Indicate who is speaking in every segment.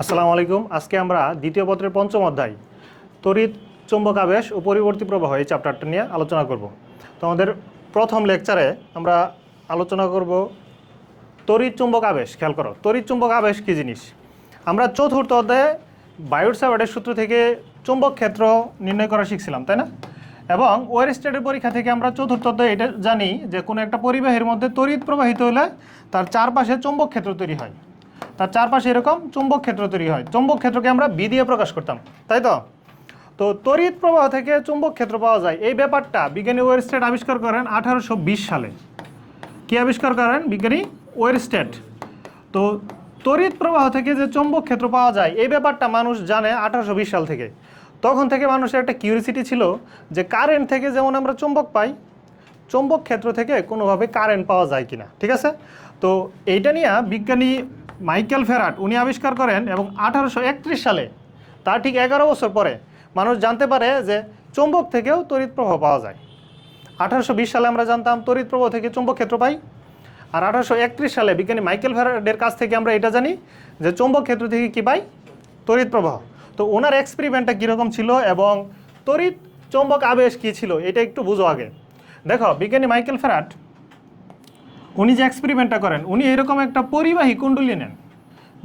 Speaker 1: আসসালামু আলাইকুম। আজকে আমরা দ্বিতীয় পত্রের পঞ্চম অধ্যায়, তড়িৎ চুম্বক আবেশ ও পরিবর্তী প্রবাহ এই চ্যাপ্টারটা নিয়ে আলোচনা করব। তো আমাদের প্রথম লেকচারে আমরা আলোচনা করব তড়িৎ চুম্বক আবেশ খেয়াল করো, তড়িৎ চুম্বক আবেশ কী জিনিস? আমরা চতুর্থ অধ্যায়ে বায়ুর সাবার্ডের সূত্র থেকে চুম্বক ক্ষেত্র নির্ণয় করা শিখছিলাম, তাই না? এবং ওয়ার স্টেটের পরীক্ষা থেকে আমরা চতুর্থ অধ্যায়ে এটা জানি যে কোনো একটা পরিবাহীর মধ্যে তড়িৎ প্রবাহিত হলে তার চারপাশে চুম্বক ক্ষেত্র তৈরি হয়। তার চারপাশে এরকম চুম্বক ক্ষেত্র তৈরি হয়। চুম্বক ক্ষেত্রকে আমরা বি দিয়ে প্রকাশ করতাম, তাই তো? তো তড়িৎ প্রবাহ থেকে চুম্বক ক্ষেত্র পাওয়া যায়। এই ব্যাপারটা বিজ্ঞানী ওয়েরস্টেট আবিষ্কার করেন আঠারোশো বিশ সালে। কি আবিষ্কার করেন বিজ্ঞানী? ওয়েরস্টেট তো তড়িৎ প্রবাহ থেকে যে চুম্বক ক্ষেত্র পাওয়া যায়, এই ব্যাপারটা মানুষ জানে আঠারোশো বিশ সাল থেকে। তখন থেকে মানুষের একটা কিউরিসিটি ছিল যে কারেন্ট থেকে যেমন আমরা চুম্বক পাই, চুম্বক ক্ষেত্র থেকে কোনোভাবে কারেন্ট পাওয়া যায় কিনা, ঠিক আছে? তো এইটা নিয়ে বিজ্ঞানী মাইকেল ফেরাট, উনি আবিষ্কার করেন এবং আঠারোশো একত্রিশ সালে, তার ঠিক এগারো বছর পরে মানুষ জানতে পারে যে চুম্বক থেকেও তড়িৎ প্রবাহ পাওয়া যায়। আঠারোশো বিশ সালে আমরা জানতাম তড়িৎ প্রবাহ থেকে চুম্বক ক্ষেত্র পাই। আর আঠারোশো একত্রিশ সালে বিজ্ঞানী মাইকেল ফেরাডের কাছ থেকে আমরা এটা জানি যে চুম্বক ক্ষেত্র থেকে কী পাই? তড়িৎ প্রবাহ। তো ওনার এক্সপেরিমেন্টটা কীরকম ছিল এবং তড়িৎ চুম্বক আবেশ কী ছিল, এটা একটু বুঝো আগে। দেখো, বিজ্ঞানী মাইকেল ফেরাট উনি যে এক্সপেরিমেন্টটা করেন, উনি এরকম একটা পরিবাহী কুণ্ডলী নেন।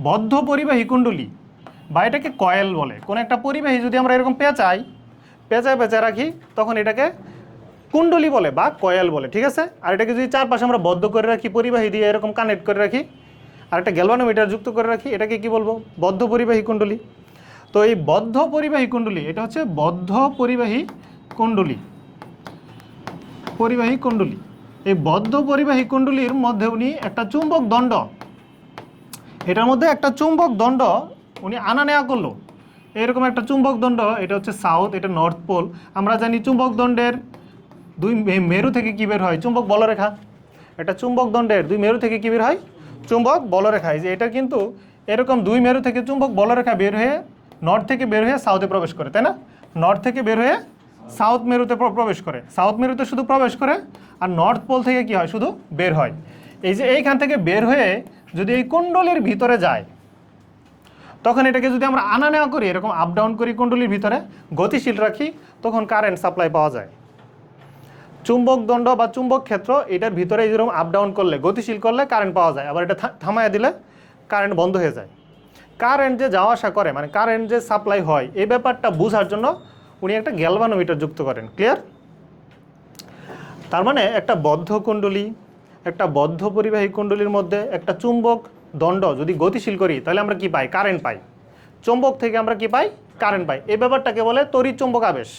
Speaker 1: বদ্ধ পরিবাহী কুণ্ডলী, বা এটাকে কয়েল বলে। কোন একটা পরিবাহী যদি আমরা এরকম পেঁচাই, পেঁচায় পেঁচায় রাখি, তখন এটাকে কুণ্ডলী বলে বা কয়েল বলে, ঠিক আছে? আর এটাকে যদি চারপাশে আমরা বদ্ধ করে রাখি, পরিবাহী দিয়ে এরকম কানেক্ট করে রাখি, আর একটা গ্যালভানোমিটার যুক্ত করে রাখি, এটাকে কি বলব? বদ্ধ পরিবাহী কুণ্ডলী। তো এই বদ্ধ পরিবাহী কুণ্ডলী, এটা হচ্ছে বদ্ধ পরিবাহী কুণ্ডলী। পরিবাহী কুণ্ডলী। এই বদ্ধ পরিবাহী কুণ্ডলীর মধ্যে উনি একটা চুম্বক দণ্ড। এটার মধ্যে একটা চুম্বক দণ্ড উনি আনা নেওয়া করল। এরকম একটা চুম্বক দণ্ড, এটা হচ্ছে সাউথ, এটা নর্থ পোল। আমরা জানি চুম্বক দণ্ডের দুই মেরু থেকে কী বের হয়? চুম্বক বলরেখা। এটা চুম্বক দণ্ডের দুই মেরু থেকে কী বের হয়? চুম্বক বলরেখা। এই যে এটা কিন্তু এরকম দুই মেরু থেকে চুম্বক বলরেখা বের হয়ে নর্থ থেকে বের হয়ে সাউথে প্রবেশ করে, তাই না? নর্থ থেকে বের হয়ে সাউথ মেরুতে প্রবেশ করে। সাউথ মেরুতে শুধু প্রবেশ করে, আর নর্থ পোল থেকে কি হয়? শুধু বের হয়। এই যে এইখান থেকে বের হয়ে যদি এই কুণ্ডলীর ভিতরে যায়, তখন এটাকে যদি আমরা আনা নেওয়া করি, এরকম আপ ডাউন করি কুণ্ডলীর ভিতরে, গতিশীল রাখি, তখন কারেন্ট সাপ্লাই পাওয়া যায়। চুম্বক দণ্ড বা চুম্বক ক্ষেত্র, এটার ভিতরে যেরকম আপ ডাউন করলে, গতিশীল করলে কারেন্ট পাওয়া যায়। আবার এটা থা- থামায় দিলে কারেন্ট বন্ধ হয়ে যায়। কারেন্ট যে যাওয়া আসা করে মানে কারেন্ট যে সাপ্লাই হয়, এই ব্যাপারটা বোঝার জন্য উনি একটা গ্যালভানোমিটার যুক্ত করেন, ক্লিয়ার? তার মানে একটা বদ্ধ কুণ্ডলী, একটা বদ্ধ পরিবাহী কুণ্ডলীর মধ্যে একটা চুম্বক দণ্ড যদি গতিশীল করি, তাহলে আমরা কি পাই? কারেন্ট পাই। চুম্বক থেকে আমরা কি পাই? কারেন্ট পাই। এই ব্যাপারটাকে বলে তড়িৎ চুম্বক আবেশ।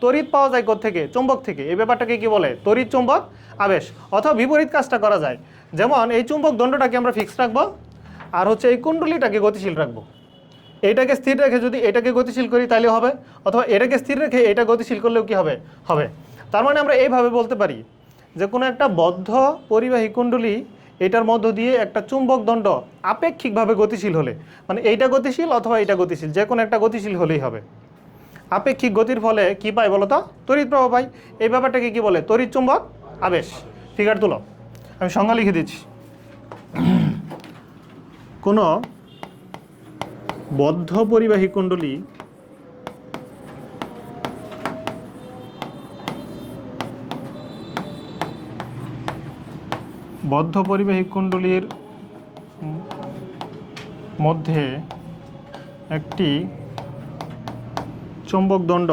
Speaker 1: তড়িৎ পাওয়া যায় থেকে চুম্বক থেকে। এই ব্যাপারটাকে কি বলে? তড়িৎ চুম্বক আবেশ। অথবা বিপরীত কাজটা করা যায়। যেমন এই চুম্বক দণ্ডটাকে আমরা ফিক্স রাখব, আর হচ্ছে এই কুণ্ডলীটাকে গতিশীল রাখব। এইটাকে স্থির রেখে যদি এটাকে গতিশীল করি তাহলে হবে, অথবা এটাকে স্থির রেখে এটা গতিশীল করলেও কি হবে? হবে। তার মানে আমরা এইভাবে বলতে পারি যে কোনো একটা বদ্ধ পরিবাহী কুণ্ডলী এটার মধ্য দিয়ে একটা চুম্বক দণ্ড আপেক্ষিকভাবে গতিশীল হলে মানে এইটা গতিশীল অথবা এটা গতিশীল, যে কোনো একটা গতিশীল হলেই হবে। আপেক্ষিক গতির ফলে কি পাই বলো তো? তড়িৎ প্রবাহ পাই। এই ব্যাপারটাকে কি বলে? তড়িৎ চুম্বক আবেশ। ফিগার তুলো। আমি সংজ্ঞা লিখে দিচ্ছি। কোনো বদ্ধ পরিবাহী কুণ্ডলী বদ্ধ পরিবাহী কুণ্ডলীর মধ্যে একটি চুম্বক দণ্ড।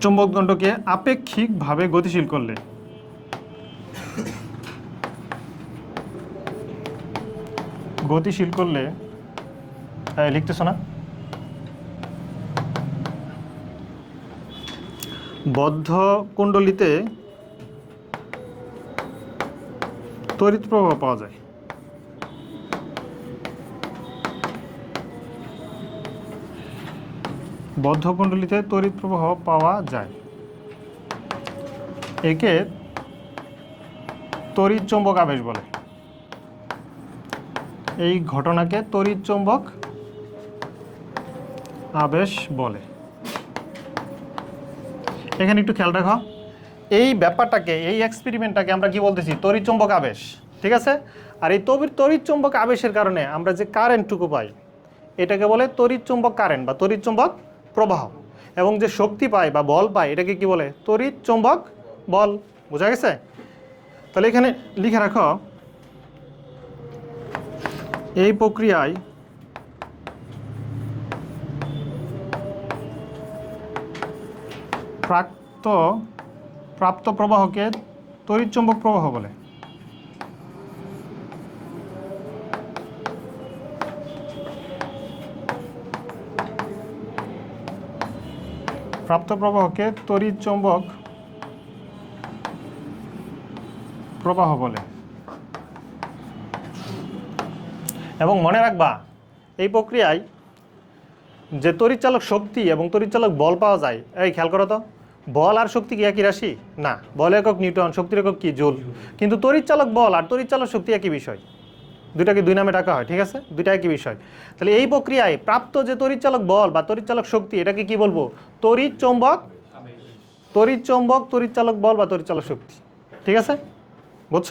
Speaker 1: চুম্বক দণ্ডকে আপেক্ষিকভাবে গতিশীল করলে। গতিশীল করলে লিখতেছো না? বদ্ধ কুণ্ডলিতে তড়িৎ প্রবাহ পাওয়া যায়। বদ্ধ কুণ্ডলিতে তড়িৎ প্রবাহ পাওয়া যায়। একে তড়িৎ চৌম্বক আবেশ বলে। এই ঘটনাকে তড়িৎ চৌম্বক আবেশ বলে। এখানে একটু খেয়াল রাখো। এই ব্যাপারটাকে, এই এক্সপেরিমেন্টটাকে আমরা কি বলতেছি? তড়িৎচুম্বক আবেশ, ঠিক আছে? আর এই তবির তড়িৎচুম্বক আবেশের কারণে আমরা যে কারেন্টটুকু পাই, এটাকে বলে তড়িৎচুম্বক কারেন্ট বা তড়িৎচুম্বক প্রবাহ। এবং যে শক্তি পায় বা বল পায়, এটাকে কি বলে? তড়িৎচুম্বক বল। বোঝা গেছে? তাহলে এখানে লিখে রাখো এই প্রক্রিয়ায় প্রাপ্ত প্রাপ্ত প্রবাহকে তড়িৎচুম্বক প্রবাহ বলে। প্রাপ্ত প্রবাহকে তড়িৎচুম্বক প্রবাহ বলে। এবং মনে রাখবা, এই প্রক্রিয়ায় যে তড়িৎচালক শক্তি এবং তড়িৎচালক বল পাওয়া যায়, এই খেয়াল করো তো, বল আর শক্তি কি একই রাশি? না, বল একক নিউটন শক্তির একক কি? জুল। কিন্তু তড়িৎচালক বল আর তড়িৎচালক শক্তি একই বিষয়। দুটাকে দুই নামে ডাকা হয়, ঠিক আছে? দুইটা একই বিষয়। তাহলে এই প্রক্রিয়ায় প্রাপ্ত যে তড়িৎচালক বল বা তড়িৎচালক শক্তি, এটাকে কি বলব? তড়িৎ চৌম্বক তড়িৎ চৌম্বক তড়িৎচালক বল বা তড়িৎচালক শক্তি। ঠিক আছে? বুঝছ?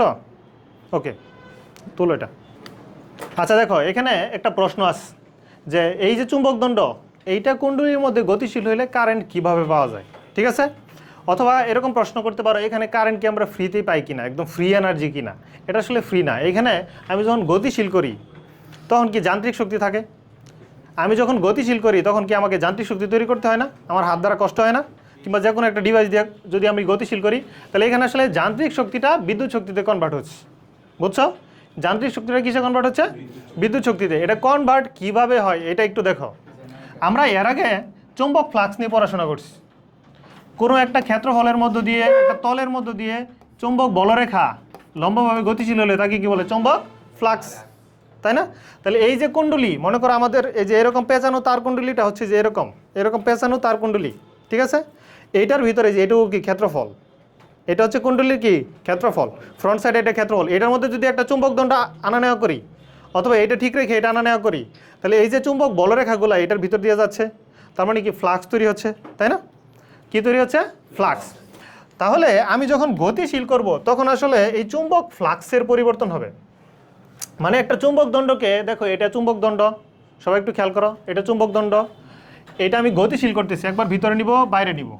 Speaker 1: ওকে, তুলো এটা। আচ্ছা দেখো, এখানে একটা প্রশ্ন আছে যে এই যে চুম্বক দণ্ড, এইটা কুণ্ডলীর মধ্যে গতিশীল হইলে কারেন্ট কীভাবে পাওয়া যায়? ঠিক আছে? অথবা এরকম প্রশ্ন করতে পারো, এখানে কারেন্ট কি আমরা ফ্রিতেই পাই কিনা, একদম ফ্রি এনার্জি কিনা? এটা আসলে ফ্রি না। এখানে আমি যখন গতিশীল করি, তখন কি যান্ত্রিক শক্তি থাকে? আমি যখন গতিশীল করি, তখন কি আমাকে যান্ত্রিক শক্তি তৈরি করতে হয় না? আমার হাত দ্বারা কষ্ট হয় না? কিংবা যে কোনো একটা ডিভাইস দিয়ে যদি আমি গতিশীল করি, তাহলে এখানে আসলে যান্ত্রিক শক্তিটা বিদ্যুৎ শক্তিতে কনভার্ট হচ্ছে। বুঝছ? যান্ত্রিক শক্তিটা কিসে কনভার্ট হচ্ছে? বিদ্যুৎ শক্তিতে। এটা কনভার্ট কীভাবে হয়, এটা একটু দেখো। আমরা এর আগে চুম্বক ফ্লাক্স নিয়ে পড়াশোনা করছি। কোনো একটা ক্ষেত্রফলের মধ্য দিয়ে, একটা তলের মধ্য দিয়ে চুম্বক বলরেখা লম্বভাবে গতিশীল হলে তাকে কি বলে? চুম্বক ফ্লাক্স। তাই না? তাহলে এই যে কুণ্ডলী, মনে করো আমাদের এই যে এরকম পেঁচানো তার কুণ্ডলীটা হচ্ছে যে এরকম। এরকম পেঁচানো তার কুণ্ডলী। ঠিক আছে? এইটার ভিতরে যে এটুকু কি? ক্ষেত্রফল। এটা হচ্ছে কুণ্ডলীর কি? ক্ষেত্রফল। ফ্রন্ট সাইডে এটা ক্ষেত্রফল। এটার মধ্যে যদি একটা চুম্বক দণ্ড আনা নেওয়া করি, অথবা এটা ঠিক রেখে এটা আনা নেওয়া করি, তাহলে এই যে চুম্বক বলরেখাগুলো এটার ভিতর দিয়ে যাচ্ছে, তার মানে কি ফ্লাক্স তৈরি হচ্ছে, তাই না? কি তৈরি হচ্ছে? ফ্লাক্স তাহলে আমি যখন গতিশীল করব, তখন আসলে এই চুম্বক ফ্লাক্সের পরিবর্তন হবে। মানে একটা চুম্বক দণ্ডকে, দেখো এটা চুম্বক দণ্ড, সবাই একটু খেয়াল করো, এটা চুম্বক দণ্ড, এটা আমি গতিশীল করতেছি, একবার ভিতরে নিব, বাইরে নিব।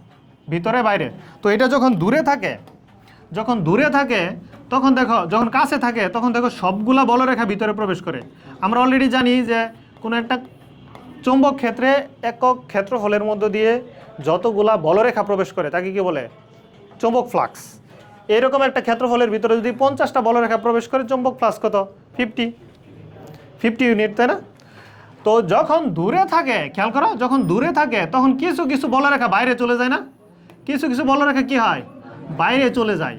Speaker 1: ভিতরে, বাইরে। তো এটা যখন দূরে থাকে, যখন দূরে থাকে, তখন দেখো, যখন কাছে থাকে, তখন দেখো সবগুলা বলরেখা ভিতরে প্রবেশ করে। আমরা অলরেডি জানি যে কোনো একটা চৌম্বক ক্ষেত্রে একক ক্ষেত্রফলের মধ্য দিয়ে যতগুলা বলরেখা প্রবেশ করে, তাকে কি বলে? চৌম্বক ফ্লাক্স। এরকম একটা ক্ষেত্রফলের ভিতরে যদি পঞ্চাশটা বলরেখা প্রবেশ করে, চৌম্বক ফ্লাক্স কত? ফিফটি ফিফটি ইউনিট তাই না? তো যখন দূরে থাকে, খেয়াল করো, যখন দূরে থাকে, তখন কিছু কিছু বলরেখা বাইরে চলে যায় না? কিছু কিছু বলরেখা কি হয়? বাইরে চলে যায়।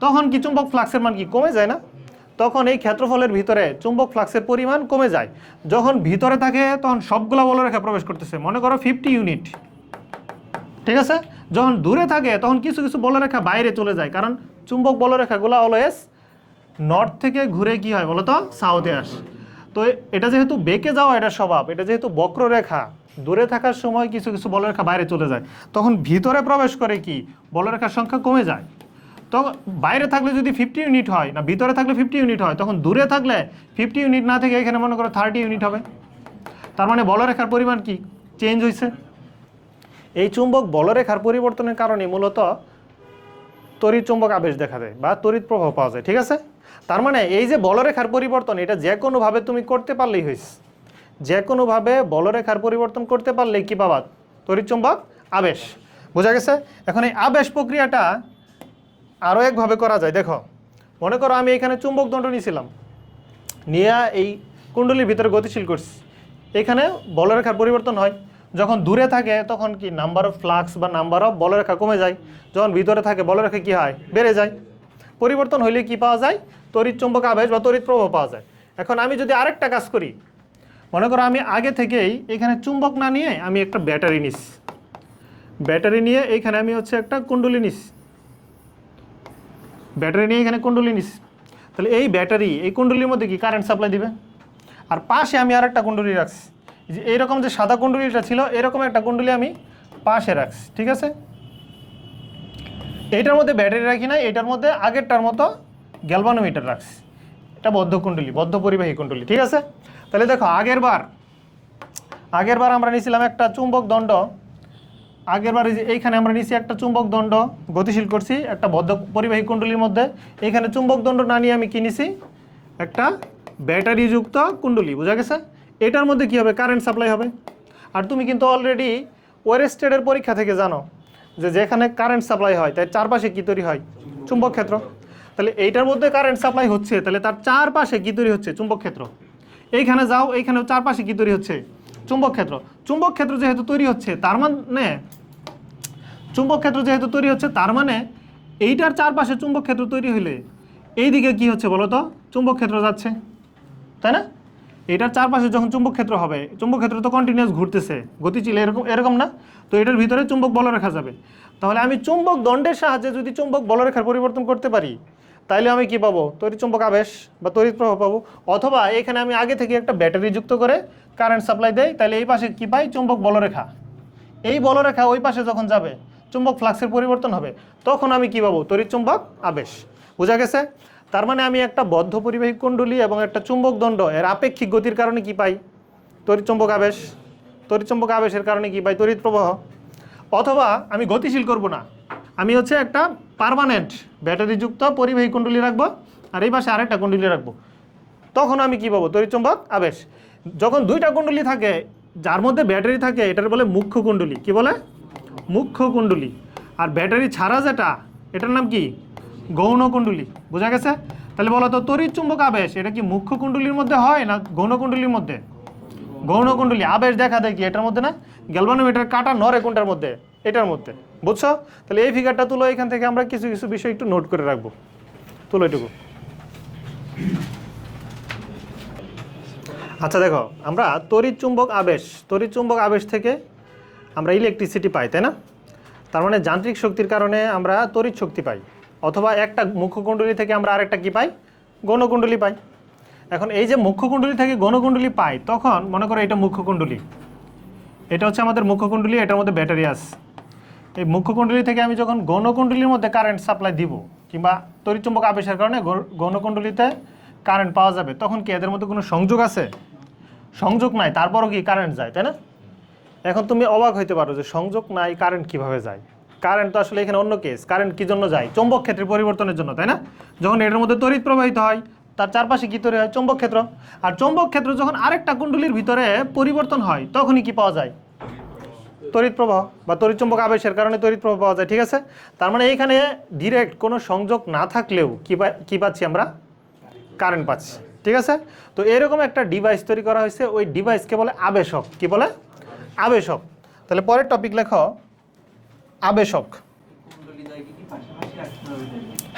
Speaker 1: তখন কি চুম্বক ফ্লাক্সের মান কি কমে যায় না? তখন এই ক্ষেত্রফলের ভিতরে চুম্বক ফ্লাক্সের পরিমাণ কমে যায়। যখন ভিতরে থাকে, তখন সবগুলা বলরেখা প্রবেশ করতেছে। মনে করো ফিফটি ইউনিট ঠিক আছে? যখন দূরে থাকে, তখন কিছু কিছু বলরেখা বাইরে চলে যায়। কারণ চুম্বক বলরেখাগুলো অলওয়েজ নর্থ থেকে ঘুরে কি হয় বলো তো সাউথে আসে। তো এটা যেহেতু বেঁকে যাওয়া এটা স্বভাব, এটা যেহেতু বক্ররেখা দূরে থাকার সময় কিছু কিছু বলরেখা বাইরে চলে যায়। তখন ভিতরে প্রবেশ করে কি? বলরেখার সংখ্যা কমে যায়। তো বাইরে থাকলে যদি ফিফটি ইউনিট হয় না, ভিতরে থাকলে ফিফটি ইউনিট হয়, তখন দূরে থাকলে ফিফটি ইউনিট না থেকে এখানে মনে করো থার্টি ইউনিট হবে। তার মানে বলরেখার পরিমাণ কি? চেঞ্জ হয়েছে এই চুম্বক বলরেখার পরিবর্তনের কারণে মূলত তড়িৎ চুম্বক আবেশ দেখা দেয় বা তড়িৎ প্রভাব পাওয়া যায়, ঠিক আছে? তার মানে এই যে বলরেখার পরিবর্তন, এটা যে কোনোভাবে তুমি করতে পারলেই হয়েছে যে কোনোভাবে বলরেখার পরিবর্তন করতে পারলে কি পাবা? তড়িৎ চুম্বক আবেশ। বোঝা গেছে? এখন এই আবেশ প্রক্রিয়াটা আরও একভাবে করা যায়। দেখো, মনে করো আমি এখানে চুম্বক দণ্ড নিয়েছিলাম। নিয়ে এই কুণ্ডলির ভিতরে গতিশীল করছি। এখানে বলরেখার পরিবর্তন হয়। যখন দূরে থাকে, তখন কি নাম্বার অফ ফ্লাক্স বা নাম্বার অফ বলরেখা কমে যায়। যখন ভিতরে থাকে, বলরেখা কি হয়? বেড়ে যায়। পরিবর্তন হইলে কি পাওয়া যায়? তড়িৎ চুম্বক আবেশ বা তড়িৎ প্রবাহ পাওয়া যায়। এখন আমি যদি আরেকটা কাজ করি মনে করো আমি আগে থেকেই এখানে চুম্বক না নিয়ে আমি একটা ব্যাটারি নিস। ব্যাটারি নিয়ে এইখানে আমি হচ্ছে একটা কুণ্ডলী নিস। ব্যাটারি নিয়ে এখানে কুণ্ডলী নিস। তাহলে এই ব্যাটারি, এই কুণ্ডলীর মধ্যে কি কারেন্ট সাপ্লাই দিবে? আর পাশে আমি আর একটা কুণ্ডলী রাখছি। যে এইরকম যে সাদা কুণ্ডলীটা ছিল, এরকম একটা কুণ্ডলী আমি পাশে রাখছি, ঠিক আছে? এইটার মধ্যে ব্যাটারি রাখি না এটার মধ্যে আগেরটার মতো গ্যালভানোমিটার রাখছি। এটা বদ্ধ কুণ্ডলী, বদ্ধ পরিবাহী কুণ্ডলী, ঠিক আছে? তাহলে দেখো, আগের বার আগের বার আমরা নিয়েছিলাম একটা চুম্বক দণ্ড। আগের বার এইখানে আমরা নিয়েছি একটা চুম্বক দণ্ড, গতিশীল করছি, একটা বদ্ধ পরিবাহী কুণ্ডলীর মধ্যে। এইখানে চুম্বক দণ্ড না নিয়ে আমি কিনেছি একটা ব্যাটারিযুক্ত কুণ্ডলী, বোঝা গেছে? এটার মধ্যে কি হবে? কারেন্ট সাপ্লাই হবে। আর তুমি কিন্তু অলরেডি ওয়েরেস্টেডের পরীক্ষা থেকে জানো যে যেখানে কারেন্ট সাপ্লাই হয় তাই চারপাশে কী তৈরি হয়? চুম্বক ক্ষেত্র। তাহলে এইটার মধ্যে কারেন্ট সাপ্লাই হচ্ছে, তাহলে তার চারপাশে কী তৈরি হচ্ছে? চুম্বক ক্ষেত্র। এইখানে যাও এইখানে চারপাশে কী তৈরি হচ্ছে? চুম্বক ক্ষেত্র। চুম্বক ক্ষেত্র যেহেতু তৈরি হচ্ছে, তার মানে চুম্বক ক্ষেত্র যেহেতু তৈরি হচ্ছে, তার মানে এইটার চারপাশে চুম্বক ক্ষেত্র তৈরি হলে এইদিকে কি হচ্ছে বলো তো? চুম্বক ক্ষেত্র যাচ্ছে, তাই না? এটার চারপাশে যখন চুম্বক ক্ষেত্র হবে, চুম্বক ক্ষেত্র তো কন্টিনিউয়াস ঘুরতেছে, গতিশীল এরকম এরকম না? তো এটার ভিতরে চুম্বক বলরেখা যাবে। তাহলে আমি চুম্বক দণ্ডের সাহায্যে যদি চুম্বক বলরেখার পরিবর্তন করতে পারি তাইলে আমি কি পাবো? তড়িৎ চুম্বক আবেশ বা তড়িৎ প্রবাহ পাবো? অথবা এখানে আমি আগে থেকে একটা ব্যাটারি যুক্ত করে কারেন্ট সাপ্লাই দেই তাহলে এই পাশে কি পাই? চুম্বক বলরেখা। এই বলরেখা ওই পাশে যখন যাবে, চুম্বক ফ্লাক্সের পরিবর্তন হবে, তখন আমি কি পাবো? তড়িৎ চুম্বক আবেশ। বোঝা গেছে? তার মানে আমি একটা বদ্ধ পরিবাহী কুণ্ডলী এবং একটা চুম্বক দণ্ড, এর আপেক্ষিক গতির কারণে কি পাই? তড়িৎ চুম্বক আবেশ। তড়িৎ চুম্বক আবেশের কারণে কি পাই? তড়িৎ প্রবাহ। অথবা আমি গতিশীল করব না। আমি হচ্ছে একটা পার্মানেন্ট, ব্যাটারিযুক্ত পরিবাহী কুণ্ডলী রাখব, আর এই পাশে আরেকটা কুণ্ডলী রাখব। তখন আমি কি পাবো? তড়িৎচুম্বক আবেশ। যখন দুইটা কুণ্ডলী থাকে, যার মধ্যে ব্যাটারি থাকে, এটার বলে মুখ্য কুণ্ডলী। কি বলে? মুখ্য কুণ্ডলী। আর ব্যাটারি ছাড়া যেটা, এটার নাম কি? গৌণ কুণ্ডলী। বোঝা গেছে? তাহলে বলো তো, তড়িৎ চুম্বক, আবেশ, এটা কি মুখ্য কুণ্ডলীর মধ্যে হয় না গৌণ কুণ্ডলীর মধ্যে? গৌণ কুণ্ডলী, আবেশ দেখা দেয় কি এটার মধ্যে না? গ্যালভানোমিটার কাটা নরে কোনটার মধ্যে? এটার মধ্যে। বুঝছ? তাহলে এই ফিগারটা তুলো, এখান থেকে আমরা কিছু কিছু বিষয় একটু নোট করে রাখব। তুলো এটুকু। আচ্ছা দেখো, আমরা তড়িৎ চুম্বক আবেশ, তড়িৎ চুম্বক আবেশ থেকে আমরা ইলেকট্রিসিটি পাই, তাই না? তার মানে যান্ত্রিক শক্তির কারণে আমরা তড়িৎ শক্তি পাই। অথবা একটা মুখ্য কুণ্ডলী থেকে আমরা আরেকটা কি পাই? গণকুণ্ডলী পাই। এখন এই যে মুখ্য কুণ্ডলী থেকে গণকুণ্ডলী পাই, তখন মনে করো এটা মুখ্য কুণ্ডলী এটা হচ্ছে আমাদের মুখ্য কুণ্ডলী এটার মধ্যে ব্যাটারি আছে। এই মুখ্য কুণ্ডলী থেকে আমি যখন গণকুণ্ডলীর মধ্যে কারেন্ট সাপ্লাই দিব, কিংবা তড়িৎচুম্বক আবেশের কারণে গণ- গণকুণ্ডলীতে কারেন্ট পাওয়া যাবে, তখন কি এদের মধ্যে কোনো সংযোগ আছে? সংযোগ নাই, তারপরও কি কারেন্ট যায়, তাই না? এখন তুমি অবাক হইতে পারো যে সংযোগ নাই কারেন্ট কীভাবে যায়? কারেন্ট তো আসলে এখানে অন্য কেস কারেন্ট কি জন্য যায়? চৌম্বক ক্ষেত্রের পরিবর্তনের জন্য, তাই না? যখন এটার মধ্যে তড়িৎ প্রবাহিত হয়, তার চারপাশে কি তৈরি হয়? চৌম্বক ক্ষেত্র। আর চৌম্বক ক্ষেত্র যখন আরেকটা কুণ্ডলীর ভিতরে পরিবর্তন হয়, তখনই কি পাওয়া যায়? তড়িৎ প্রবাহ বা তড়িৎ চুম্বক আবেশের কারণে তড়িৎ প্রবাহ পাওয়া যায়, ঠিক আছে? তার মানে এইখানে ডিরেক্ট কোনো সংযোগ না থাকলেও কি পাচ্ছি আমরা? কারেন্ট পাচ্ছি, ঠিক আছে? তো এরকম একটা ডিভাইস তৈরি করা হয়েছে, ওই ডিভাইসকে বলে আবেশক। কি বলে? আবেশক। তাহলে পরের টপিক লেখো, আবেশক।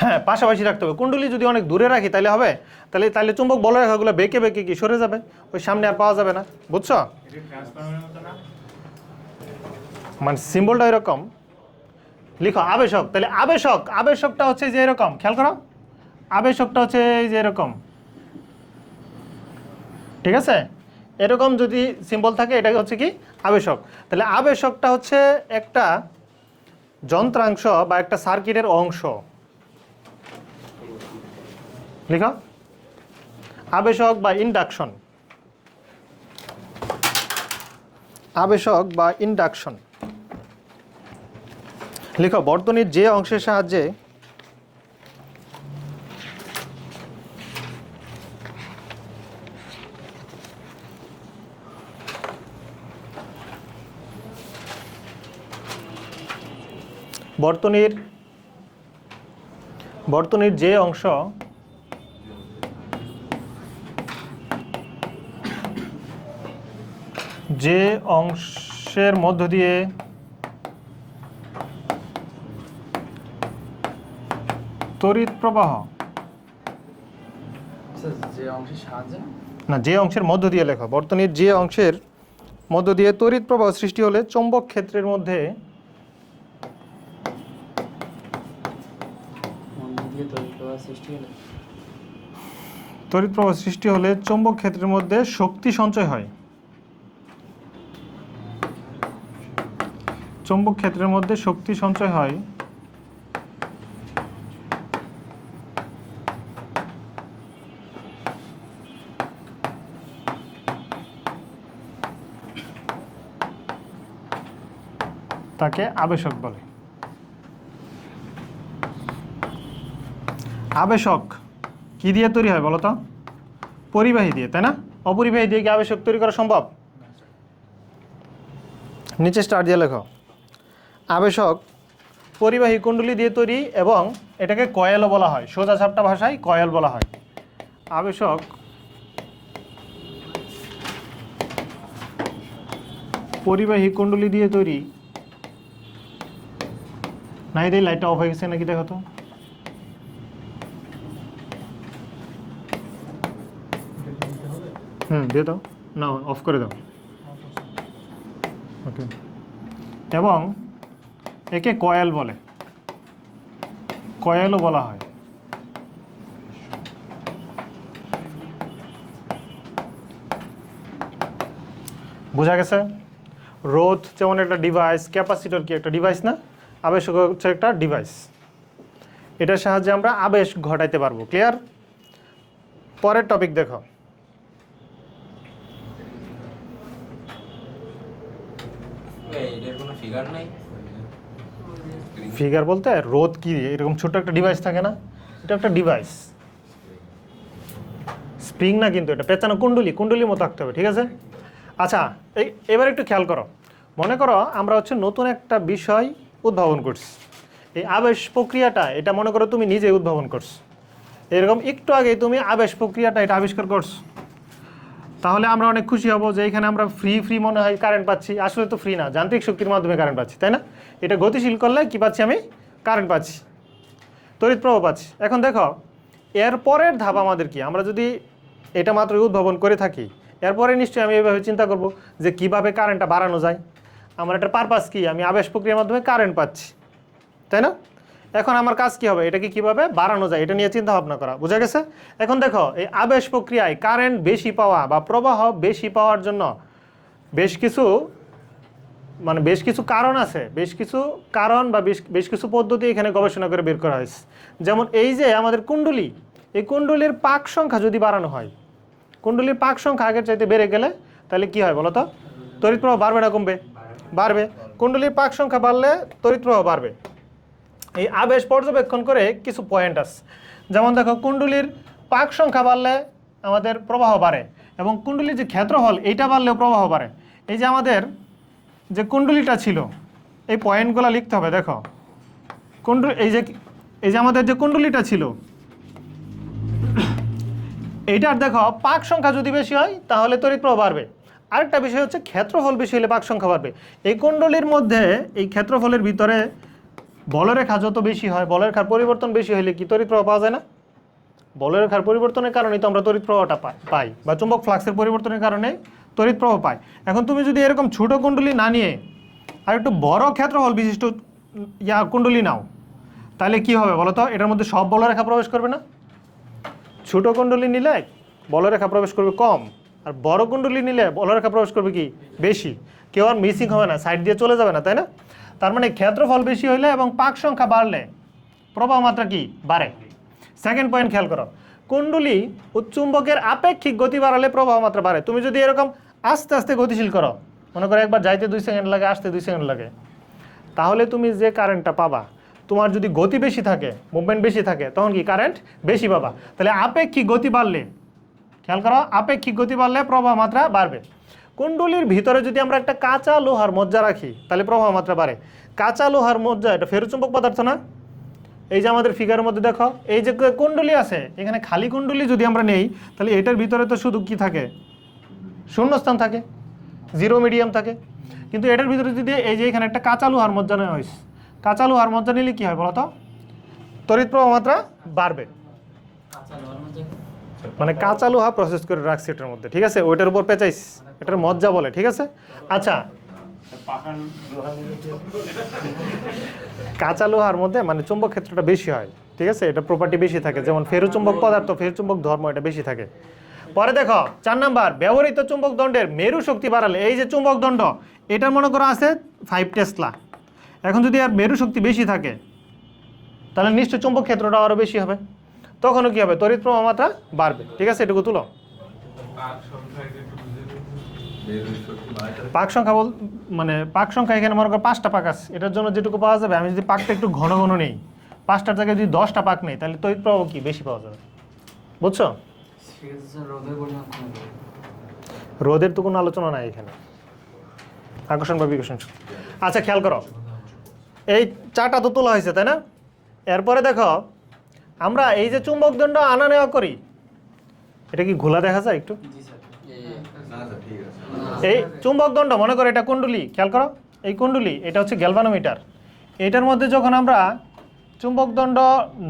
Speaker 1: হ্যাঁ পাশাপাশি রাখতে হবে। কুণ্ডলী যদি অনেক দূরে রাখি, তাহলে হবে? তাহলে তাহলে চুম্বক বল রেখাগুলো বেঁকে বেঁকে কি সরে যাবে? ওই সামনে আর পাওয়া যাবে না, বুঝছ? মানে সিম্বলটা এরকম। লিখো, আবেশক। তাহলে আবেশক, আবেশকটা হচ্ছে যে এরকম, খেয়াল করো। আবেশকটা হচ্ছে যে এরকম। ঠিক আছে? এরকম যদি সিম্বল থাকে এটা হচ্ছে কি? আবেশক। তাহলে আবেশকটা হচ্ছে একটা যন্ত্রাংশ বা একটা সার্কিটের অংশ। লিখো। আবেশক বা ইন্ডাকশন আবেশক বা ইন্ডাকশন লিখো বর্তনীর যে অংশের সাহায্যে বর্তনীর বর্তনীর যে অংশ যে অংশের মধ্য দিয়ে তড়িৎ প্রবাহ।
Speaker 2: আচ্ছা, না?
Speaker 1: যে অংশের মধ্য দিয়ে লেখা। বর্তনীর যে অংশের মধ্য দিয়ে তড়িৎ প্রবাহ সৃষ্টি হলে চৌম্বক ক্ষেত্রের মধ্যে তড়িৎ প্রবাহ সৃষ্টি হলে চৌম্বক ক্ষেত্রের মধ্যে শক্তি সঞ্চয় হয়। চৌম্বক ক্ষেত্রের মধ্যে শক্তি সঞ্চয় হয়। তাকে আবেশক বলে। আবেশক কি দিয়ে তৈরি হয় বলো তো? পরিবাহী দিয়ে, তাই না? অপরিবাহী দিয়ে কি আবেশক তৈরি করা সম্ভব? নিচে স্টার দিয়ে লেখো। আবেশক পরিবাহী কুণ্ডলী দিয়ে তৈরি এবং এটাকে কয়েলও বলা হয়। সোজা সাপটা ভাষায় কয়েল বলা হয়। আবেশক পরিবাহী কুণ্ডলী দিয়ে তৈরি নাই রে লাইটটা অফ হয়ে গেছে নাকি দেখো তো? হুম, দিয়ে দাও। না অফ করে দাও। ওকে এবং একে কয়েল বলে। কয়েলও বলা হয়। বোঝা গেছে? রোধ যেমন একটা ডিভাইস ক্যাপাসিটর কি একটা ডিভাইস না? আবেশক হচ্ছে একটা ডিভাইস এটার সাহায্যে আমরা আবেশ ঘটাইতে পারব ক্লিয়ার পরের টপিক দেখো।
Speaker 3: ফিগার
Speaker 1: বলতে রোদ কি, এরকম ছোট একটা ডিভাইস থাকে না? এটা একটা ডিভাইস স্প্রিং না কিন্তু এটা, পেঁচানো কুণ্ডলি, কুণ্ডলির মতো আঁকতে হবে, ঠিক আছে? আচ্ছা এই, এবার একটু খেয়াল করো। মনে করো আমরা হচ্ছে নতুন একটা বিষয় উদ্ভাবন করছি। এই আবেশ প্রক্রিয়াটা, এটা মনে করো তুমি নিজে উদ্ভাবন করছ। এরকম একটু আগে তুমি আবেশ প্রক্রিয়াটা এটা আবিষ্কার করছ। তাহলে আমরা অনেক খুশি হব যে এখানে আমরা ফ্রি ফ্রি মনে হয় কারেন্ট পাচ্ছি। আসলে তো ফ্রি না, যান্ত্রিক শক্তির মাধ্যমে কারেন্ট পাচ্ছি, তাই না? এটা গতিশীল করলে কি পাচ্ছি আমি? কারেন্ট পাচ্ছি। তড়িৎ প্রবাহ পাচ্ছি। এখন দেখো, এর পরের ধাপ আমাদের কি? আমরা যদি এটা মাত্র উদ্ভাবন করে থাকি, এরপরে নিশ্চয়ই আমি এভাবে চিন্তা করব যে কীভাবে কারেন্টটা বাড়ানো যায়। আমার একটা পারপাস কি? আমি আবেশ প্রক্রিয়ার মাধ্যমে কারেন্ট পাচ্ছি। তাই না? এখন আমার কাজ কি হবে? এটাকে কীভাবে বাড়ানো যায়? এটা নিয়ে চিন্তা ভাবনা করা। বুঝা গেছে? এখন দেখো, এই আবেশ প্রক্রিয়ায় কারেন্ট বেশি পাওয়া বা প্রবাহ বেশি পাওয়ার জন্য বেশ কিছু মানে বেশ কিছু কারণ আছে। বেশ কিছু কারণ বা বেশ বেশ কিছু পদ্ধতি এখানে গবেষণা করে বের করা হয়েছে। যেমন এই যে আমাদের কুণ্ডলী, এই কুণ্ডলীর পাক সংখ্যা যদি বাড়ানো হয়, কুণ্ডলীর পাক সংখ্যা আগের চাইতে বেড়ে গেলে তাহলে কি হয় বলো তো তড়িৎ প্রবাহ বাড়বে না কমবে। বাড়বে। কুণ্ডলীর পাক সংখ্যা বাড়লে তড়িৎ প্রবাহ বাড়বে। এই আবেশ পর্যবেক্ষণ করে কিছু পয়েন্ট আছে। যেমন দেখো, কুণ্ডলীর পাক সংখ্যা বাড়লে আমাদের প্রবাহ বাড়ে এবং কুণ্ডলীর যে ক্ষেত্রফল, এইটা বাড়লেও প্রবাহ বাড়ে। এই যে আমাদের যে কুণ্ডলীটা ছিল, এই পয়েন্টগুলো লিখতে হবে, দেখো। কুণ্ডু এই যে এই যে আমাদের যে কুণ্ডলীটা ছিল, এইটার দেখো, পাক সংখ্যা যদি বেশি হয়, তাহলে তড়িৎ বাড়বে। আরেকটা বিষয় হচ্ছে ক্ষেত্রফল বেশি হলে পাক সংখ্যা বাড়বে। এই কুণ্ডলীর মধ্যে এই ক্ষেত্রফলের ভিতরে বলরেখা যত বেশি হয় বলরেখার পরিবর্তন বেশি হলে কি তড়িৎ প্রবাহ পাওয়া যায় না? বলরেখার পরিবর্তনের কারণেই তো আমরা তড়িৎ প্রবাহটা পাই বা চুম্বক ফ্লাক্সের পরিবর্তনের কারণে তড়িৎ প্রবাহ পাই। এখন তুমি যদি এরকম ছোট কুণ্ডলী না নিয়ে আর একটু বড় ক্ষেত্রফল বিশিষ্ট ইয়া কুণ্ডলী নাও, তাহলে কি হবে বলো তো? এটার মধ্যে সব বলরেখা প্রবেশ করবে না? ছোট কুণ্ডলী নিলে বলরেখা প্রবেশ করবে কম। আর বড় কুণ্ডলী নিলে বলরেখা প্রবেশ করবে কি? বেশি। কেউ আর মিসিং হবে না, সাইড দিয়ে চলে যাবে না, তাই না? তার মানে ক্ষেত্রফল বেশি হইলে এবং পাক সংখ্যা বাড়লে প্রবাহ মাত্রা কি? বাড়ে। সেকেন্ড পয়েন্ট খেয়াল করো। কুণ্ডলী ও চুম্বকের আপেক্ষিক গতি বাড়ালে প্রবাহ মাত্রা বাড়ে। তুমি যদি এরকম আস্তে আস্তে গতিশীল করো, মনে করো একবার যাইতে দুই সেকেন্ড লাগে, আসতে দুই সেকেন্ড লাগে, তাহলে তুমি যে কারেন্টটা পাবা, তোমার যদি গতি বেশি থাকে মুভমেন্ট বেশি থাকে, তখন কি কারেন্ট বেশি পাবা? তাহলে আপেক্ষিক গতি বাড়লে খেয়াল করো, আপেক্ষিক গতি বাড়লে প্রবাহ মাত্রা বাড়বে। কুণ্ডলির ভিতরে যদি আমরা একটা কাঁচা লোহার মজ্জা রাখি, তাহলে প্রবাহ মাত্রা বাড়ে। কাঁচা লোহার মজ্জা, এটা ফেরুচুম্বক পদার্থ না? এই যে আমাদের ফিগারের মধ্যে দেখো, এই যে কুণ্ডলি আছে, এখানে খালি কুণ্ডলি যদি আমরা নেই, তাহলে এটার ভিতরে তো শুধু কি থাকে? শূন্যস্থান থাকে জিরো মিডিয়াম থাকে। কিন্তু এটার ভিতরে যদি এই যে এখানে একটা কাঁচা লোহার মজ্জা নেওয়া হয়েছে কাঁচা লোহার মজ্জা নিলে কি হয় বলতো? তড়িৎ প্রবাহ মাত্রা বাড়বে। মানে কাঁচা লোহা প্রসেস করে রাখছি এটার মধ্যে, ঠিক আছে? ওইটার উপর পেঁচাইস এটার মজ্জা বলে, ঠিক আছে? আচ্ছা। কাঁচা লোহার মধ্যে মানে চুম্বক ক্ষেত্রটা বেশি হয়, ঠিক আছে? এটা প্রপার্টি বেশি থাকে, যেমন ফেরোচুম্বক পদার্থ, ফেরোচুম্বক ধর্ম, এটা বেশি থাকে। পরে দেখো, চার নাম্বার, ব্যবহৃত চুম্বক দণ্ডের মেরু শক্তি বাড়ালে, এই যে চুম্বক দণ্ড, এটার মনে করো আছে ফাইভ টেসলা এখন যদি আর মেরু শক্তি বেশি থাকে, তাহলে নিশ্চয় চুম্বক ক্ষেত্রটা আরও বেশি হবে। তখনও কি হবে? তড়িৎ প্রবাহ মাত্রা বাড়বে। ঠিক আছে? এটুকু তুলো। পাক সংখ্যা বল মানে পাক সংখ্যা এখানে মনে করো পাঁচটা পাক আছে। এটার জন্য যেটুকু পাওয়া যাবে, আমি যদি পাকটা একটু ঘন ঘন নেই, পাঁচটার জায়গায় যদি দশটা পাক নেই, তাহলে তৈরি প্রভাব কি বেশি পাওয়া যাবে? বুঝছ?
Speaker 2: রোদের
Speaker 1: তো কোনো আলোচনা নাই এখানে। আকর্ষণ বা বিকর্ষণ আচ্ছা খেয়াল করো। এই চাটা তো তোলা হয়েছে, তাই না? এরপরে দেখো আমরা এই যে চুম্বক দণ্ড আনা নেওয়া করি এটা কি ঘোলা দেখা যায় একটু? এই চুম্বক দণ্ড মনে করো এটা কুণ্ডুলি খেয়াল করো? এই কুণ্ডুলি এটা হচ্ছে গ্যালভানোমিটার। এটার মধ্যে যখন আমরা চুম্বক দণ্ড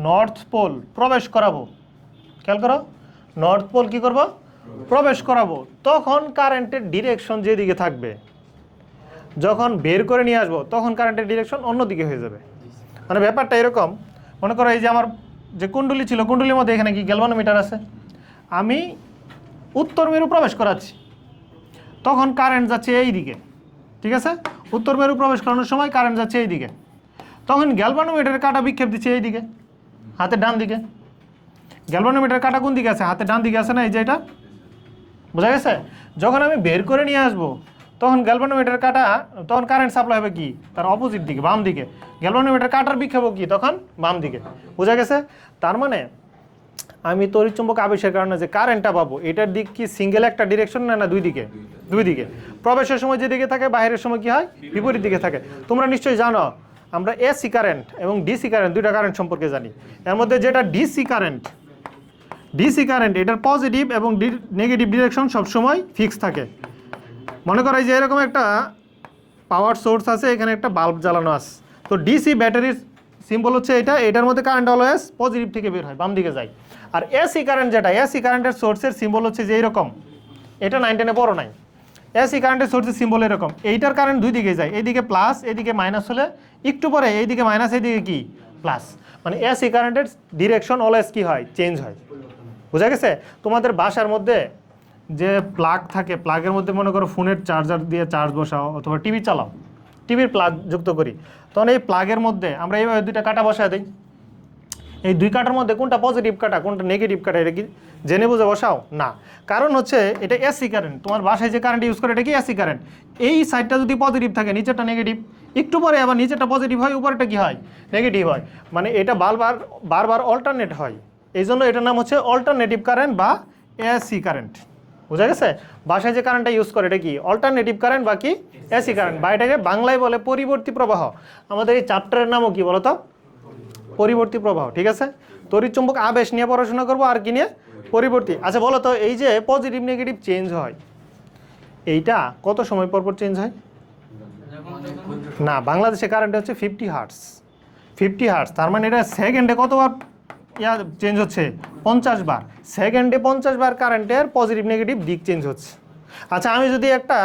Speaker 1: নর্থ পোল প্রবেশ করাবো খেয়াল করো? নর্থ পোল কি করব? প্রবেশ করাবো। তখন কারেন্টের ডিরেকশন যেদিকে থাকবে যখন বের করে নিয়ে আসব তখন কারেন্টের ডিরেকশন অন্যদিকে হয়ে যাবে। মানে ব্যাপারটা এরকম। মনে করো এই যে আমার যে কুণ্ডলী ছিল, কুণ্ডলীর মধ্যে এখানে কি গ্যালভানোমিটার আছে? আমি উত্তর মেরু প্রবেশ করাচ্ছি। তখন কারেন্ট যাচ্ছে এই দিকে ঠিক আছে? উত্তর মেরু প্রবেশ করানোর সময় কারেন্ট যাচ্ছে এই দিকে তখন গ্যালভানোমিটারের কাটা বিক্ষেপ দিচ্ছে এই দিকে হাতের ডান দিকে। গ্যালভানোমিটারের কাটা কোন দিকে আছে? হাতের ডান দিকে আছে না, এই যে এটা? বোঝা গেছে? যখন আমি বের করে নিয়ে আসব তখন গ্যালভানোমিটার কাটা, তখন কারেন্ট সাপ্লাই হবে কি? তার অপোজিট দিকে, বাম দিকে। গ্যালভানোমিটার কাটার বিক্ষেপ কি? তখন বাম দিকে। বোঝা গেছে? তার মানে আমি তড়িৎচুম্বক আবেশের কারণে যে কারেন্টটা পাবো, এটার দিক কি সিঙ্গেল একটা ডিরেকশন না না দুই দিকে? দুই দিকে। প্রবেশের সময় যেদিকে থাকে বাইরের সময় কি হয়? বিপরীত দিকে থাকে। তোমরা নিশ্চয়ই জানো, আমরা এসি কারেন্ট এবং ডিসি কারেন্ট দুইটা কারেন্ট সম্পর্কে জানি। এর মধ্যে যেটা ডিসি কারেন্ট ডিসি কারেন্ট এটার পজিটিভ এবং নেগেটিভ ডিরেকশন সবসময় ফিক্স থাকে। মনে করো যে এরকম একটা পাওয়ার সোর্স আছে, এখানে একটা বাল্ব জ্বালানো আছে। তো ডিসি ব্যাটারির সিম্বল হচ্ছে এটা, এটার মধ্যে কারেন্ট অলওয়েজ পজিটিভ থেকে বের হয়, বাম দিকে যায়। আর এসি কারেন্ট যেটা এসি কারেন্টের সোর্সের সিম্বল হচ্ছে যে এরকম। এটা নাইন টেনে বড় নাই। এসি কারেন্টের সোর্সের সিম্বল এরকম। এইটার কারেন্ট দুই দিকে যায় এইদিকে প্লাস এদিকে মাইনাস হলে একটু পরে এইদিকে মাইনাস এইদিকে কি? প্লাস মানে এসি কারেন্টের ডিরেকশন অলওয়েজ কি হয়? চেঞ্জ হয়। বোঝা গেছে? তোমাদের বাসার মধ্যে যে প্লাগ থাকে প্লাগের মধ্যে মনে করো ফোনের চার্জার দিয়ে চার্জ বসাও অথবা টিভি চালাও টিভির প্লাগ যুক্ত করি। তখন এই প্লাগের মধ্যে আমরা এইভাবে দুইটা কাটা বসায় দিই। এই দুই কাটার মধ্যে কোনটা পজিটিভ কাটা, কোনটা নেগেটিভ কাটা, এটা কি জেনে বুঝে বসাও? না। কারণ হচ্ছে এটা এসি কারেন্ট তোমার বাসায় যে কারেন্ট ইউজ করে এটা কি এসি কারেন্ট এই সাইডটা যদি পজিটিভ থাকে, নিচেরটা নেগেটিভ একটু পরে আবার নিচেরটা পজিটিভ হয় উপরেটা কি হয়? নেগেটিভ হয়। মানে এটা বারবার বারবার অল্টারনেট হয়। এই জন্য এটার নাম হচ্ছে অল্টারনেটিভ কারেন্ট বা এসি কারেন্ট বোঝা গেছে? বাসায় যে কারেন্টটা ইউজ করে এটা কি অল্টারনেটিভ কারেন্ট বা কি এসি কারেন্ট বা এটাকে বাংলায় বলে পরিবর্তী প্রবাহ। আমাদের এই চ্যাপ্টারের নামও কি বলো তো পরিবর্তী প্রবাহ ঠিক আছে? তড়িৎ চুম্বক আবেশ নিয়ে পড়াশোনা করব আর কি নিয়ে? পরিবর্তী। আচ্ছা বলো তো এই যে পজিটিভ নেগেটিভ চেঞ্জ হয় এইটা কত সময় পর পর চেঞ্জ হয়? না বাংলাদেশে কারেন্ট হচ্ছে ফিফটি হার্টস ফিফটি হার্টস তার মানে এটা সেকেন্ডে কতবার ইয়া চেঞ্জ হচ্ছে পঞ্চাশ বার। সেকেন্ডে পঞ্চাশ বার কারেন্টের পজিটিভ নেগেটিভ দিক চেঞ্জ হচ্ছে। আচ্ছা আমি যদি একটা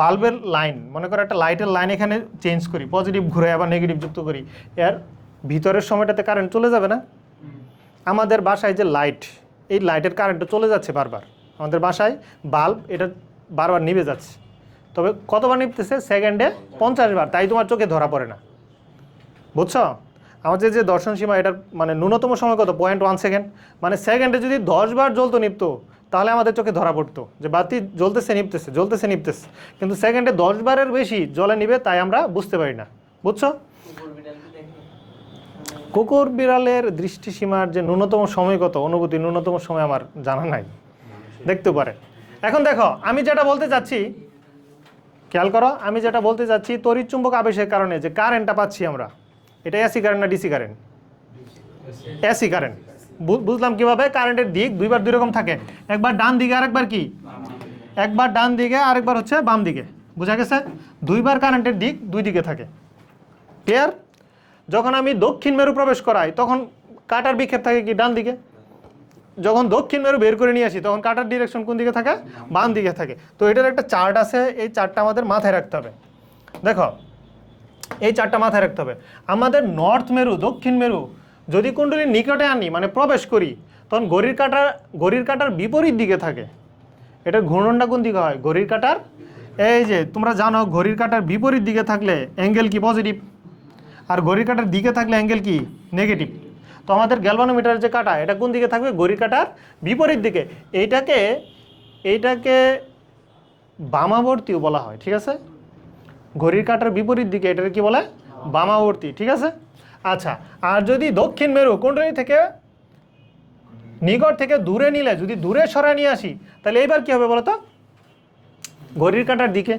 Speaker 1: বাল্বের লাইন মনে করো একটা লাইটের লাইন এখানে চেঞ্জ করি পজিটিভ ঘুরে আবার নেগেটিভ যুক্ত করি, এর ভিতরের সময়টাতে কারেন্ট চলে যাবে না? আমাদের বাসায় যে লাইট এই লাইটের কারেন্টটা চলে যাচ্ছে বারবার। আমাদের বাসায় বাল্ব এটা বারবার নিভে যাচ্ছে। তবে কতবার নিপতেছে সেকেন্ডে পঞ্চাশ বার, তাই তোমার চোখে ধরা পড়ে না। বুঝছ? আমাদের যে দর্শন সীমা, এটার মানে ন্যূনতম সময় কত? পয়েন্ট ওয়ান সেকেন্ড মানে সেকেন্ডে যদি দশ বার জ্বলতো নিপতো, তাহলে আমাদের চোখে ধরা পড়তো যে বাতি জ্বলতেছে, নিপতেছে জ্বলতেছে, নিপতেছে। কিন্তু সেকেন্ডে দশ বারের বেশি জলে নিবে, তাই আমরা বুঝতে পারি না। বুঝছ? কুকুর বিড়ালের দৃষ্টিসীমার যে ন্যূনতম সময় কত? অনুভূতি ন্যূনতম সময় আমার জানা নাই। দেখতে পারে। এখন দেখো, আমি যেটা বলতে চাচ্ছি, খেয়াল করো, আমি যেটা বলতে চাচ্ছি তড়িৎ চুম্বক আবেশের কারণে, যে কারেন্টটা পাচ্ছি আমরা। এটা এসি কারেন্ট না ডিসি কারেন্ট এসি কারেন্ট বুঝলাম কীভাবে? কারেন্টের দিক দুইবার দুই রকম থাকে। একবার ডান দিকে, আরেকবার কি? একবার ডান দিকে, আরেকবার হচ্ছে বাম দিকে। বুঝা গেছে? দুইবার কারেন্টের দিক দুই দিকে থাকে। ক্লিয়ার যখন আমি দক্ষিণ মেরু প্রবেশ করাই, তখন কাটার বিক্ষেপ থাকে কি ডান দিকে? যখন দক্ষিণ মেরু বের করে নিয়ে আসি, তখন কাটার ডিরেকশন কোন দিকে থাকে? বাম দিকে থাকে। তো এটার একটা চার্ট আছে, এই চার্টটা আমাদের মাথায় রাখতে হবে। দেখো এই চারটা মাথায় রাখতে হবে। আমাদের নর্থ মেরু, দক্ষিণ মেরু, যদি কুণ্ডলীর নিকটে আনি মানে প্রবেশ করি, তখন ঘড়ির কাটার ঘড়ির কাটার বিপরীত দিকে থাকে। এটা ঘূর্ণনটা কোন দিকে হয়? ঘড়ির কাটার? এই যে, তোমরা জানো, ঘড়ির কাটার বিপরীত দিকে থাকলে অ্যাঙ্গেল কি পজিটিভ আর ঘড়ির কাটার দিকে থাকলে অ্যাঙ্গেল কি? নেগেটিভ তো আমাদের গ্যালভানোমিটারের যে কাটা, এটা কোন দিকে থাকবে? ঘড়ির কাটার বিপরীত দিকে। এইটাকে এইটাকে বামাবর্তীও বলা হয়, ঠিক আছে? ঘড়ির কাঁটার বিপরীত দিকে এটার কি বলে? বামাবর্তী, ঠিক আছে? আচ্ছা আর যদি দক্ষিণ মেরু কুণ্ডলী থেকে? নিকট থেকে দূরে নিলে, যদি দূরে সরায় নিয়ে আসি, তাহলে এইবার কি হবে বলো তো ঘড়ির কাঁটার দিকে,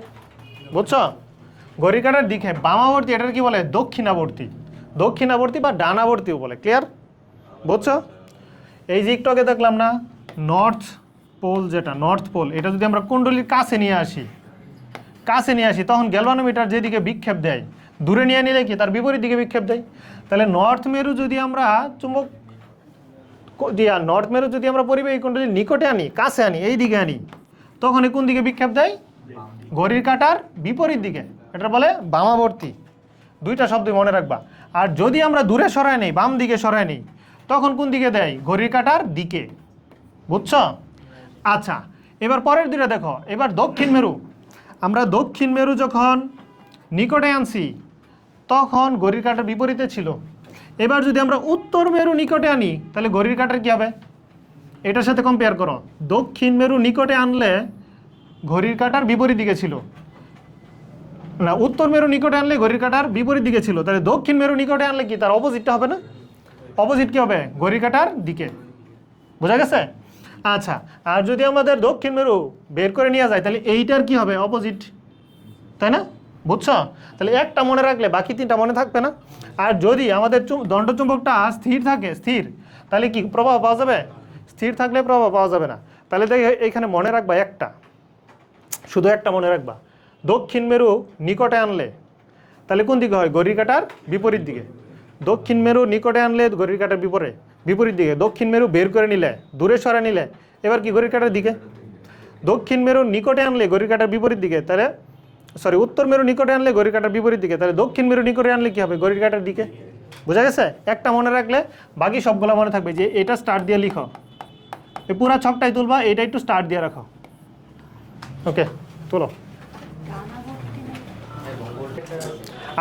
Speaker 1: বুঝছ? ঘড়ির কাঁটার দিকে, বামাবর্তী, এটার কি বলে? দক্ষিণাবর্তী দক্ষিণাবর্তী বা ডানাবর্তীও বলে ক্লিয়ার বুঝছ? এই যে একটু আগে দেখলাম না নর্থ পোল যেটা নর্থ পোল এটা যদি আমরা কুণ্ডলির কাছে নিয়ে আসি কাছে নিয়ে আসি, তখন গ্যালভানোমিটার যেদিকে বিক্ষেপ দেয়, দূরে নিয়ে নিলে কি, তার বিপরীত দিকে বিক্ষেপ দেয়? তাহলে নর্থ মেরু যদি আমরা চুম্বক দিয়া নর্থ মেরু যদি আমরা পরিবাহী কুণ্ডলীর নিকটে আনি, কাছে আনি, এই দিকে আনি তখন কোন দিকে বিক্ষেপ দেয়? ঘড়ির কাঁটার বিপরীত দিকে এটা বলে বামাবর্তী। দুইটা শব্দ মনে রাখবা। আর যদি আমরা দূরে সরাই নেই, বাম দিকে সরাই নেই, তখন কোন দিকে দেয়? ঘড়ির কাঁটার দিকে। বুঝছ? আচ্ছা এবার পরের দিকে দেখো। এবার দক্ষিণ মেরু। আমরা দক্ষিণ মেরু যখন নিকটে আনছি, তখন ঘড়ির কাঁটার বিপরীতে ছিল। এবার যদি আমরা উত্তর মেরু নিকটে আনি, তাহলে ঘড়ির কাঁটার কী হবে? এটার সাথে কম্পেয়ার করো। দক্ষিণ মেরু নিকটে আনলে ঘড়ির কাঁটার বিপরীত দিকে ছিল। না, উত্তর মেরু নিকটে আনলে ঘড়ির কাঁটার বিপরীত দিকে ছিল। তাহলে দক্ষিণ মেরু নিকটে আনলে কি? তার অপোজিটটা হবে না? অপোজিট কি হবে? ঘড়ির কাঁটার দিকে। বোঝা গেছে? আচ্ছা আর যদি আমাদের দক্ষিণ মেরু বের করে নিয়ে যায়, তাহলে এইটার কি হবে? অপোজিট তাই না? বুঝছ? তাহলে একটা মনে রাখলে বাকি তিনটা মনে থাকবে না? আর যদি আমাদের চুম- দণ্ডচুম্বকটা স্থির থাকে, স্থির, তাহলে কি প্রভাব পাওয়া যাবে? স্থির থাকলে প্রভাব পাওয়া যাবে না। তাহলে দেখ এইখানে মনে রাখবা একটা। শুধু একটা মনে রাখবা। দক্ষিণ মেরু নিকটে আনলে, তাহলে কোন দিকে হয়? ঘড়ির কাটার বিপরীত দিকে। দক্ষিণ মেরু নিকটে আনলে ঘড়ির কাটার বিপরে বিপরীত দিকে। দক্ষিণ মেরু বের করে নিলে, দূরে সরে নিলে, এবার কি ঘড়ির কাটার দিকে? দক্ষিণ মেরু নিকটে আনলে ঘড়ির কাটার বিপরীত দিকে, তাহলে সরি উত্তর মেরু নিকটে আনলে ঘড়ির কাটার বিপরীত দিকে, তাহলে দক্ষিণ মেরু নিকটে আনলে কি হবে? ঘড়ির কাটার দিকে। বোঝা গেছে? একটা মনে রাখলে বাকি সবগুলো মনে থাকবে যে এটা স্টার্ট দিয়ে লিখো। এই পুরা ছকটাই তুলবা এটা একটু স্টার্ট দিয়ে রাখো। ওকে, তুলো।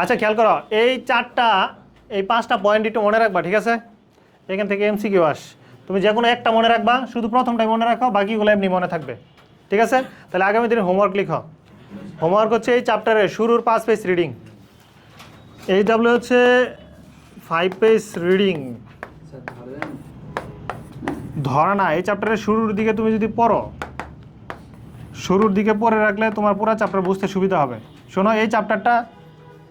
Speaker 1: আচ্ছা খেয়াল করো, এই চারটা, এই পাঁচটা পয়েন্ট একটু মনে রাখবা, ঠিক আছে? এখান থেকে এমসি কিউ আস। তুমি যে কোনো একটা মনে রাখবা, শুধু প্রথমটাই মনে রাখো, বাকিগুলো এমনি মনে থাকবে। ঠিক আছে? তাহলে আগামী দিনে হোমওয়ার্ক লিখো। হোমওয়ার্ক হচ্ছে এই চ্যাপ্টারের শুরুর পাঁচ পেজ রিডিং এই ডাব্লিউ হচ্ছে ফাইভ পেজ রিডিং ধরা না, এই চ্যাপ্টারের শুরুর দিকে তুমি যদি পড়ো, শুরুর দিকে পড়ে রাখলে তোমার পুরো চ্যাপ্টার বুঝতে সুবিধা হবে। শোনো, এই চ্যাপ্টারটা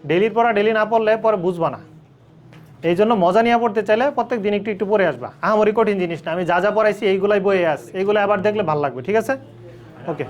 Speaker 1: ডেলির পড়া ডেলি না পড়লে পরে বুঝবা না। এই জন্য মজা নিয়ে পড়তে চাইলে প্রত্যেক দিন একটু একটু পরে আসবা। আমারই কঠিন জিনিস না, আমি যা যা পড়াইছি এইগুলাই বইয়ে আস এইগুলো আবার দেখলে ভালো লাগবে, ঠিক আছে? ওকে